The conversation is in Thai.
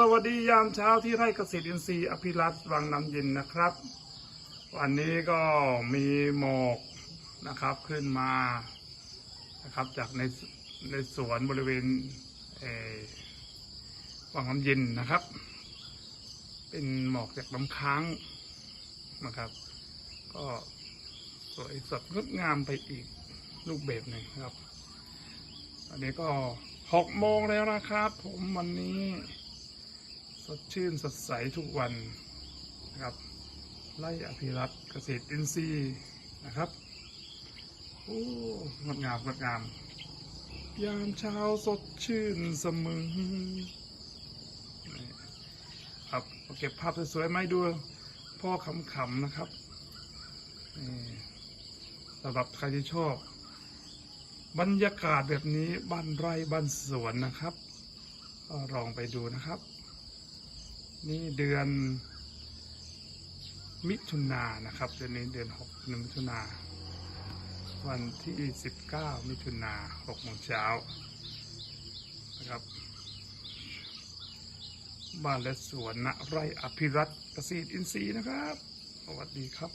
สวัสดียามเช้าที่ไร่เกษตรอินทรีย์อภิรัตน์วังน้ำเย็นนะครับ วันนี้ก็มีหมอกนะครับขึ้นมานะครับจากในในสวนบริเวณเอวังน้ำเย็นนะครับ เป็นหมอกจากน้ำค้างนะครับ ก็สวยสดงดงามไปอีกรูปแบบหนึ่งครับ อันนี้ก็หกโมงแล้วนะครับ ผมวันนี้ สดชื่นสดใสทุกวันนะครับไล่อภิรัตเกษตรอินทรีย์นะครับโอ้งดงามงดงามยามเช้าสดชื่นเสมอครับเก็บภาพสวยๆมาให้ดูพ่อขำๆนะครับสำหรับใครที่ชอบ บรรยากาศแบบนี้บ้านไร่บ้านสวนนะครับ ก็ลองไปดูนะครับ นี่เดือนมิถุนานะครับเดือนนี้เดือนหกเดือนมิถุนาวันที่สิบเก้ามิถุนาหกโมงเช้านะครับ บ้านและสวนณไร่อภิรัตเกษตรอินทรีย์นะครับ สวัสดีครับ